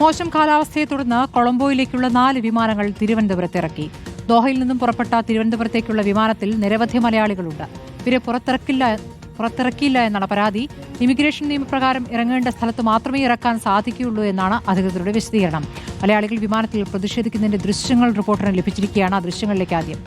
മോശം കാലാവസ്ഥയെ തുടർന്ന് കൊളംബോയിലേക്കുള്ള നാല് വിമാനങ്ങൾ തിരുവനന്തപുരത്ത് ഇറക്കി. ദോഹയിൽ നിന്നും പുറപ്പെട്ട തിരുവനന്തപുരത്തേക്കുള്ള വിമാനത്തിൽ നിരവധി മലയാളികളുണ്ട്. ഇവരെ പുറത്തിറക്കില്ല പുറത്തിറക്കിയില്ല എന്നാണ് പരാതി. ഇമിഗ്രേഷൻ നിയമപ്രകാരം ഇറങ്ങേണ്ട സ്ഥലത്ത് മാത്രമേ ഇറക്കാൻ സാധിക്കുകയുള്ളൂ എന്നാണ് അധികൃതരുടെ വിശദീകരണം. മലയാളികൾ വിമാനത്തിൽ പ്രതിഷേധിക്കുന്നതിന്റെ ദൃശ്യങ്ങൾ റിപ്പോർട്ടറിന് ലഭിച്ചിരിക്കുകയാണ് ആ ദൃശ്യങ്ങളിലേക്ക് ആദ്യം.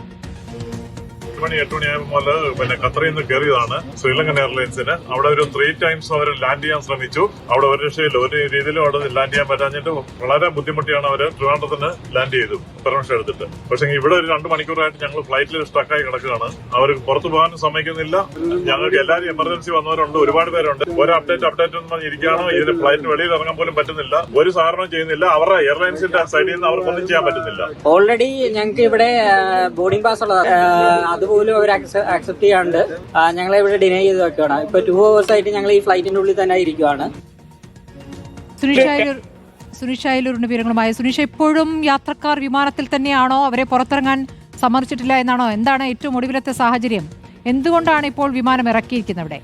മണി എട്ട് മണിയാകുമ്പോൾ പിന്നെ ഖത്തറിൽ നിന്ന് കയറിയതാണ് ശ്രീലങ്കൻ എയർലൈൻസിന്. അവിടെ ഒരു ത്രീ ടൈംസ് അവർ ലാൻഡ് ചെയ്യാൻ ശ്രമിച്ചു. അവിടെ ഒരു രക്ഷയില്ല. ഒരു രീതിയിലും അവിടെ ലാൻഡ് ചെയ്യാൻ പറ്റാഞ്ഞിട്ട് വളരെ ബുദ്ധിമുട്ടിയാണ് അവർ ട്രിവാൻഡ്രത്തിന് ലാൻഡ് ചെയ്തു. പെർമിഷൻ എടുത്തിട്ട്. പക്ഷെ ഇവിടെ ഒരു രണ്ട് മണിക്കൂറായിട്ട് ഞങ്ങൾ ഫ്ലൈറ്റിൽ സ്റ്റക്കായി കിടക്കുകയാണ്. അവർ പുറത്തു പോകാനും സമ്മതിക്കുന്നില്ല. ഞങ്ങൾക്ക് എല്ലാവരും എമർജൻസി വന്നവരുണ്ട്. ഒരുപാട് പേരുണ്ട്. ഒരു അപ്ഡേറ്റ് അപ്ഡേറ്റ് എന്ന് പറഞ്ഞിരിക്കുകയാണ് ഇതിന് ഫ്ലൈറ്റിന് വെളിയിൽ ഇറങ്ങാൻ പോലും പറ്റുന്നില്ല. ഒരു സാധാരണ ചെയ്യുന്നില്ല. അവരുടെ എയർലൈൻസിന്റെ സൈഡിൽ നിന്ന് അവർക്കൊന്നും ചെയ്യാൻ പറ്റുന്നില്ല. ഓൾറെഡി ഞങ്ങൾക്ക് ഇവിടെ ബോർഡിംഗ് പാസ് ഉള്ളത്. അതുപോലും അവർ അക്സെപ്റ്റ് ചെയ്യാണ്ട് ഞങ്ങളെ ഇവിടെ ഡിനൈ ചെയ്ത് വെക്കുകയാണ്. ഇപ്പൊ ടു അവേഴ്സ് ആയിട്ട് ഞങ്ങൾ ഈ ഫ്ലൈറ്റിന്റെ ഉള്ളിൽ തന്നെ ഇരിക്കുവാണ് സുനീഷ് അയലൂരിന്റെ വിവരങ്ങളുമായി. സുനിഷ എപ്പോഴും യാത്രക്കാർ വിമാനത്തിൽ തന്നെയാണോ അവരെ പുറത്തിറങ്ങാൻ സമ്മതിച്ചിട്ടില്ല എന്നാണോ? എന്താണ് ഏറ്റവും ഒടുവിലത്തെ സാഹചര്യം? എന്തുകൊണ്ടാണ് ഇപ്പോൾ വിമാനം ഇറക്കിയിരിക്കുന്നത് ഇവിടെ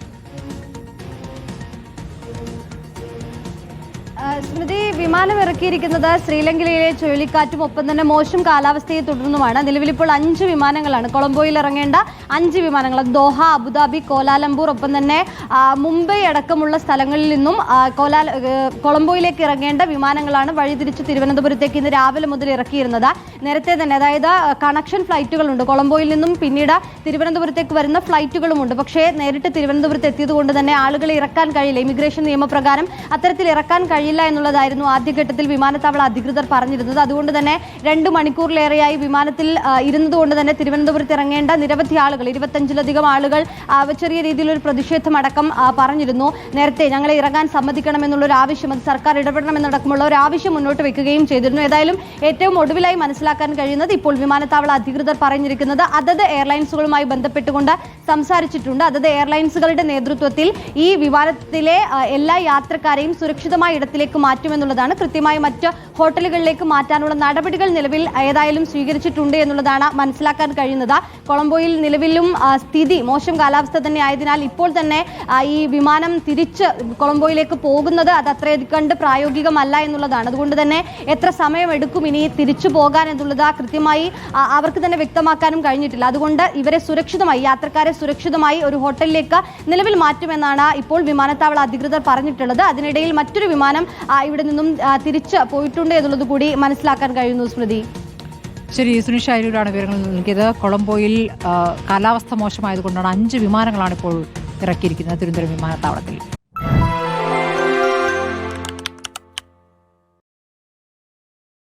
സ്മൃതി വിമാനം ഇറക്കിയിരിക്കുന്നത് ശ്രീലങ്കയിലെ ചുഴലിക്കാറ്റും ഒപ്പം തന്നെ മോശം കാലാവസ്ഥയെ തുടർന്നുമാണ്. നിലവിലിപ്പോൾ അഞ്ച് വിമാനങ്ങളാണ്. കൊളംബോയിൽ ഇറങ്ങേണ്ട അഞ്ച് വിമാനങ്ങൾ ദോഹ അബുദാബി കോലാലംപൂർ ഒപ്പം തന്നെ മുംബൈ അടക്കമുള്ള സ്ഥലങ്ങളിൽ നിന്നും കോലാ കൊളംബോയിലേക്ക് ഇറങ്ങേണ്ട വിമാനങ്ങളാണ് വഴിതിരിച്ച് തിരുവനന്തപുരത്തേക്ക് ഇന്ന് രാവിലെ മുതൽ ഇറക്കിയിരുന്നത്. നേരത്തെ തന്നെ അതായത് കണക്ഷൻ ഫ്ലൈറ്റുകളുണ്ട്. കൊളംബോയിൽ നിന്നും പിന്നീട് തിരുവനന്തപുരത്തേക്ക് വരുന്ന ഫ്ലൈറ്റുകളുമുണ്ട്. പക്ഷേ നേരിട്ട് തിരുവനന്തപുരത്ത് എത്തിയത് കൊണ്ട് തന്നെ ആളുകളെ ഇറക്കാൻ കഴിയില്ല. ഇമിഗ്രേഷൻ നിയമപ്രകാരം അത്തരത്തിൽ ഇറക്കാൻ കഴിയില്ല എന്നുള്ളതായിരുന്നു ആദ്യഘട്ടത്തിൽ വിമാനത്താവള അധികൃതർ പറഞ്ഞിരുന്നത്. അതുകൊണ്ട് തന്നെ രണ്ട് മണിക്കൂറിലേറെയായി വിമാനത്തിൽ ഇരുന്നതുകൊണ്ട് തന്നെ തിരുവനന്തപുരത്ത് ഇറങ്ങേണ്ട നിരവധി ആളുകൾ ഇരുപത്തഞ്ചിലധികം ആളുകൾ ചെറിയ രീതിയിലൊരു പ്രതിഷേധമടക്കം പറഞ്ഞിരുന്നു. നേരത്തെ ഞങ്ങളെ ഇറങ്ങാൻ സമ്മതിക്കണമെന്നുള്ള ഒരു ആവശ്യം അത് സർക്കാർ ഇടപെടണമെന്നടക്കമുള്ള ഒരു ആവശ്യം മുന്നോട്ട് വെക്കുകയും ചെയ്തിരുന്നു. ഏതായാലും ഏറ്റവും ഒടുവിലായി മനസ്സിലാക്കാൻ കഴിയുന്നത് ഇപ്പോൾ വിമാനത്താവള അധികൃതർ പറഞ്ഞിരിക്കുന്നത് അതത് എയർലൈൻസുകളുമായി ബന്ധപ്പെട്ടുകൊണ്ട് സംസാരിച്ചിട്ടുണ്ട്. അതത് എയർലൈൻസുകളുടെ നേതൃത്വത്തിൽ ഈ വിമാനത്തിലെ എല്ലാ യാത്രക്കാരെയും സുരക്ഷിതമായ ഇടത്തിലേക്ക് മാറ്റുമെന്നുള്ളതാണ്. കൃത്യമായി മറ്റ് ഹോട്ടലുകളിലേക്ക് മാറ്റാനുള്ള നടപടികൾ നിലവിൽ ഏതായാലും സ്വീകരിച്ചിട്ടുണ്ട് എന്നുള്ളതാണ് മനസ്സിലാക്കാൻ കഴിയുന്നത്. കൊളംബോയിൽ നിലവിലും സ്ഥിതി മോശം കാലാവസ്ഥ തന്നെ ആയതിനാൽ ഇപ്പോൾ തന്നെ ഈ വിമാനം തിരിച്ച് കൊളംബോയിലേക്ക് പോകുന്നത് അത് അത്രയധികം കണ്ട് പ്രായോഗികമല്ല എന്നുള്ളതാണ്. അതുകൊണ്ട് തന്നെ എത്ര സമയമെടുക്കും ഇനി തിരിച്ചു പോകാൻ എന്നുള്ളത് കൃത്യമായി അവർക്ക് തന്നെ വ്യക്തമാക്കാനും കഴിഞ്ഞിട്ടില്ല. അതുകൊണ്ട് ഇവരെ സുരക്ഷിതമായി യാത്രക്കാരെ സുരക്ഷിതമായി ഒരു ഹോട്ടലിലേക്ക് നിലവിൽ മാറ്റുമെന്നാണ് ഇപ്പോൾ വിമാനത്താവള അധികൃതർ പറഞ്ഞിട്ടുള്ളത്. അതിനിടയിൽ മറ്റൊരു വിമാനം ഇവിടെ നിന്നും തിരിച്ച് പോയിട്ടുണ്ട് എന്നുള്ളത് കൂടി മനസ്സിലാക്കാൻ കഴിയുന്നു സ്മൃതി. ശരി സുനിഷ അരൂരാണ് വിവരങ്ങൾ നൽകിയത് കൊളംബോയിൽ കാലാവസ്ഥ മോശമായതുകൊണ്ടാണ് അഞ്ച് വിമാനങ്ങളാണ് ഇപ്പോൾ ഇറക്കിയിരിക്കുന്നത് തിരുവനന്തപുരം വിമാനത്താവളത്തിൽ.